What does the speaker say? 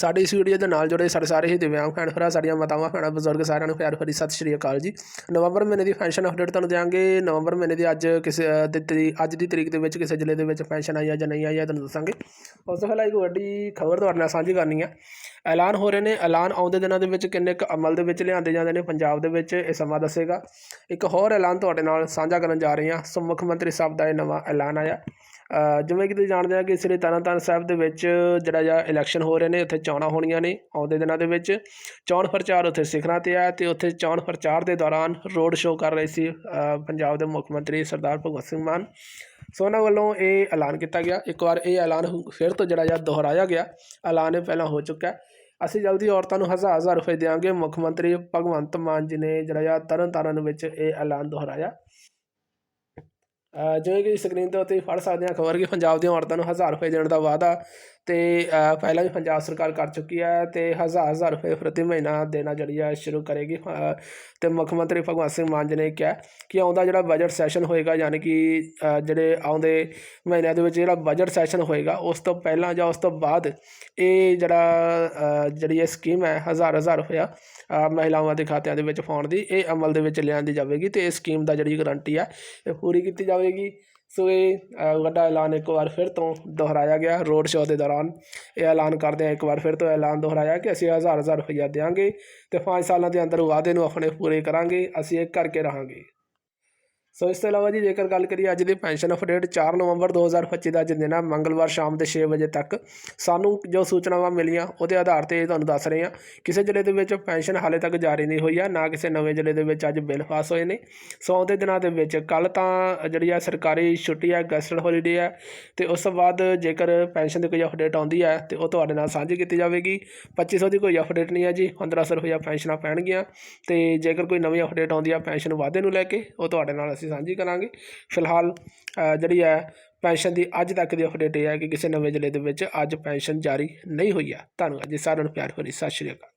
ਸਾਡੀ ਇਸ ਵੀਡੀਓ ਦੇ ਨਾਲ ਜੁੜੇ ਸਾਡੇ ਸਾਰੇ ਹੀ ਦਿਵਿਆਂਗ ਭੈਣ ਭਰਾ ਸਾਡੀਆਂ ਮਾਤਾਵਾਂ ਭੈਣਾਂ ਬਜ਼ੁਰਗ ਸਾਰਿਆਂ ਨੂੰ ਪਿਆਰ ਭਰੀ ਸਤਿ ਸ਼੍ਰੀ ਅਕਾਲ ਜੀ। ਨਵੰਬਰ ਮਹੀਨੇ ਦੀ ਪੈਨਸ਼ਨ ਅਪਡੇਟ ਤੁਹਾਨੂੰ ਦਿਆਂਗੇ। ਨਵੰਬਰ ਮਹੀਨੇ ਦੀ ਅੱਜ ਕਿਸੇ ਅ, ਤਰੀਕ ਅੱਜ ਦੀ ਤਰੀਕ ਦੇ ਵਿੱਚ ਕਿਸੇ ਜ਼ਿਲ੍ਹੇ ਦੇ ਵਿੱਚ ਪੈਨਸ਼ਨ ਆਈ ਹੈ ਜਾਂ ਨਹੀਂ ਆਈ ਹੈ ਤੁਹਾਨੂੰ ਦੱਸਾਂਗੇ। ਉਸ ਤੋਂ ਪਹਿਲਾਂ ਇੱਕ ਵੱਡੀ ਖਬਰ ਤੁਹਾਡੇ ਨਾਲ ਸਾਂਝੀ ਕਰਨੀ ਹੈ ਐਲਾਨ ਹੋ ਰਹੇ ਨੇ ਐਲਾਨ ਆਉਂਦੇ ਦਿਨਾਂ ਦੇ ਵਿੱਚ ਕਿੰਨੇ ਕੁ ਅਮਲ ਦੇ ਵਿੱਚ ਲਿਆਂਦੇ ਜਾਂਦੇ ਨੇ ਪੰਜਾਬ ਦੇ ਵਿੱਚ ਇਹ ਸਮਾਂ ਦੱਸੇਗਾ। ਇੱਕ ਹੋਰ ਐਲਾਨ ਤੁਹਾਡੇ ਨਾਲ ਸਾਂਝਾ ਕਰਨ ਜਾ ਰਹੇ ਹਾਂ। ਸੋ ਮੁੱਖ ਮੰਤਰੀ ਸਾਹਿਬ ਦਾ ਇਹ ਨਵਾਂ ਐਲਾਨ ਆਇਆ। ਜਿਵੇਂ ਕਿ ਤੁਸੀਂ ਜਾਣਦੇ ਆ ਕਿ ਸ੍ਰੀ ਤਰਨਤਾਰਨ ਸਾਹਿਬ ਦੇ ਵਿੱਚ ਜਿਹੜਾ ਜਾਂ ਇਲੈਕਸ਼ਨ ਹੋ ਰਹੇ ਨੇ, ਉੱਥੇ ਚੋਣਾਂ ਹੋਣੀਆਂ ਨੇ ਆਉਂਦੇ ਦਿਨਾਂ ਦੇ ਵਿੱਚ। ਚੋਣ ਪ੍ਰਚਾਰ ਉੱਥੇ ਸਿਖਰਾਂ ਤੇ ਆ ਤੇ ਉੱਥੇ ਚੋਣ ਪ੍ਰਚਾਰ ਦੇ ਦੌਰਾਨ ਰੋਡ ਸ਼ੋਅ ਕਰ ਰਹੇ ਸੀ ਪੰਜਾਬ ਦੇ ਮੁੱਖ ਮੰਤਰੀ ਸਰਦਾਰ ਭਗਵੰਤ ਸਿੰਘ ਮਾਨ। ਸੋ ਉਹਨਾਂ ਵੱਲੋਂ ਇਹ ਐਲਾਨ ਕੀਤਾ ਗਿਆ। ਇੱਕ ਵਾਰ ਇਹ ਐਲਾਨ ਫਿਰ ਤੋਂ ਜਿਹੜਾ ਜਾਂ ਦੁਹਰਾਇਆ ਗਿਆ। ਐਲਾਨ ਇਹ ਪਹਿਲਾਂ ਹੋ ਚੁੱਕਾ ਹੈ। ਅਸੀਂ ਜਲਦੀ ਔਰਤਾਂ ਨੂੰ ਹਜ਼ਾਰ ਹਜ਼ਾਰ ਰੁਪਏ ਦੇਵਾਂਗੇ ਮੁੱਖ ਮੰਤਰੀ ਭਗਵੰਤ ਮਾਨ ਜੀ ਨੇ ਜਿਹੜਾ ਜਾਂ ਤਰਨਤਾਰਨ ਵਿੱਚ ਇਹ ਐਲਾਨ ਦੁਹਰਾਇਆ। ਜਿਵੇਂ ਕਿ ਸਕਰੀਨ ਦੇ ਉੱਤੇ ਫੜ ਸਕਦੇ ਹਾਂ ਖਬਰ ਕਿ ਪੰਜਾਬ ਦੀਆਂ ਔਰਤਾਂ ਨੂੰ ਹਜ਼ਾਰ ਰੁਪਏ ਦੇਣ ਦਾ ਵਾਅਦਾ ਤੇ ਪਹਿਲਾਂ ਵੀ ਪੰਜਾਬ ਸਰਕਾਰ ਕਰ ਚੁੱਕੀ ਹੈ ਤੇ ਹਜ਼ਾਰ ਹਜ਼ਾਰ ਰੁਪਏ ਪ੍ਰਤੀ ਮਹੀਨਾ ਦੇਣਾ ਜਿਹੜੀ ਹੈ ਸ਼ੁਰੂ ਕਰੇਗੀ ਅ, ਤੇ ਮੁੱਖ ਮੰਤਰੀ ਭਗਵੰਤ ਸਿੰਘ ਮਾਨ ਜੀ ਨੇ ਕਿਹਾ ਕਿ ਆਉਂਦਾ ਜਿਹੜਾ ਬਜਟ ਸੈਸ਼ਨ ਹੋਏਗਾ ਯਾਨੀ ਕਿ ਜਿਹੜੇ ਆਉਂਦੇ ਮਹੀਨਿਆਂ ਦੇ ਵਿੱਚ ਜਿਹੜਾ ਬਜਟ ਸੈਸ਼ਨ ਹੋਏਗਾ ਉਸ ਤੋਂ ਪਹਿਲਾਂ ਜਾਂ ਉਸ ਤੋਂ ਬਾਅਦ ਇਹ ਜਿਹੜਾ ਜਿਹੜੀ ਇਹ ਸਕੀਮ ਹੈ ਹਜ਼ਾਰ ਹਜ਼ਾਰ ਰੁਪਇਆ ਮਹਿਲਾਵਾਂ ਦੇ ਖਾਤਿਆਂ ਦੇ ਵਿੱਚ ਪਾਉਣ ਦੀ ਇਹ ਅਮਲ ਦੇ ਵਿੱਚ ਲਿਆਂਦੀ ਜਾਵੇਗੀ ਤੇ ਇਹ ਸਕੀਮ ਦਾ ਜਿਹੜੀ ਗਾਰੰਟੀ ਹੈ ਇਹ ਪੂਰੀ ਕੀਤੀ ਜਾਵੇ ਜਾਵੇਗੀ। ਸੋ ਇਹ ਵੱਡਾ ਐਲਾਨ ਇੱਕ ਵਾਰ ਫਿਰ ਤੋਂ ਦੁਹਰਾਇਆ ਗਿਆ ਰੋਡ ਸ਼ੋਅ ਦੇ ਦੌਰਾਨ। ਇਹ ਐਲਾਨ ਕਰਦੇ ਆ ਇੱਕ ਵਾਰ ਫਿਰ ਤੋਂ ਐਲਾਨ ਦੁਹਰਾਇਆ ਕਿ ਅਸੀਂ ਹਜ਼ਾਰ ਹਜ਼ਾਰ ਰੁਪਈਆ ਦੇਵਾਂਗੇ ਤੇ 5 ਸਾਲਾਂ ਦੇ ਅੰਦਰ ਵਾਅਦੇ ਨੂੰ ਆਪਣੇ ਪੂਰੇ ਕਰਾਂਗੇ, ਅਸੀਂ ਇਹ ਕਰਕੇ ਰਹਾਂਗੇ। ਸੋ ਇਸ ਤੋਂ ਇਲਾਵਾ ਜੀ ਜੇਕਰ ਗੱਲ ਕਰੀਏ ਅੱਜ ਦੀ ਪੈਨਸ਼ਨ ਅਪਡੇਟ 4 ਨਵੰਬਰ 2025 ਦਾ ਅੱਜ ਦਿਨ ਹੈ ਮੰਗਲਵਾਰ ਸ਼ਾਮ ਦੇ 6 ਵਜੇ ਤੱਕ। ਸਾਨੂੰ ਜੋ ਸੂਚਨਾਵਾਂ ਮਿਲੀਆਂ, ਉਹਦੇ ਆਧਾਰ ਤੇ ਤੁਹਾਨੂੰ ਦੱਸ ਰਹੇ ਹਾਂ। ਕਿਸੇ ਜ਼ਿਲ੍ਹੇ ਦੇ ਵਿੱਚ ਪੈਨਸ਼ਨ ਹਾਲੇ ਤੱਕ ਜਾਰੀ ਨਹੀਂ ਹੋਈ ਹੈ ਨਾ ਕਿਸੇ ਨਵੇਂ ਜ਼ਿਲ੍ਹੇ ਦੇ ਵਿੱਚ ਅੱਜ ਬਿੱਲ ਪਾਸ ਹੋਏ ਨੇ। ਸੋ ਆਉਂਦੇ ਦਿਨਾਂ ਦੇ ਵਿੱਚ ਕੱਲ ਤਾਂ ਜਿਹੜੀ ਆ ਸਰਕਾਰੀ ਛੁੱਟੀ ਹੈ ਗੈਸਟਡ ਹੌਲੀਡੇ ਹੈ ਤੇ ਉਸ ਤੋਂ ਬਾਅਦ ਜੇਕਰ ਪੈਨਸ਼ਨ ਦੀ ਕੋਈ ਅਪਡੇਟ ਆਉਂਦੀ ਹੈ ਤੇ ਉਹ ਤੁਹਾਡੇ ਨਾਲ ਸਾਂਝੀ ਕੀਤੀ ਜਾਵੇਗੀ। 2500 ਦੀ ਕੋਈ ਅਪਡੇਟ ਨਹੀਂ ਹੈ ਜੀ 1500 ਰੁਪਇਆ ਪੈਨਸ਼ਨਾਂ ਪੈਣਗੀਆਂ। ਤੇ ਜੇਕਰ ਕੋਈ ਨਵੀਂ ਅਪਡੇਟ ਆਉਂਦੀ ਆ ਪੈਨਸ਼ਨ ਵਾਧੇ ਨੂੰ ਲੈ ਕੇ, ਉਹ ਤੁਹਾਡੇ ਨਾਲ ਅਸੀਂ ਸਾਂਝੀ ਕਰਾਂਗੇ। ਫਿਲਹਾਲ ਜਿਹੜੀ ਹੈ, ਪੈਨਸ਼ਨ ਦੀ ਅੱਜ ਤੱਕ ਦੀ ਅਪਡੇਟ ਇਹ ਹੈ ਕਿ ਕਿਸੇ ਨਵੇਂ ਜ਼ਿਲ੍ਹੇ ਦੇ ਵਿੱਚ ਅੱਜ ਪੈਨਸ਼ਨ ਜਾਰੀ ਨਹੀਂ ਹੋਈ ਹੈ। ਧੰਨਵਾਦ ਜੀ ਸਾਰਿਆਂ ਨੂੰ, ਪਿਆਰ ਭਰੀ ਸਤਿ ਸ਼੍ਰੀ ਅਕਾਲ।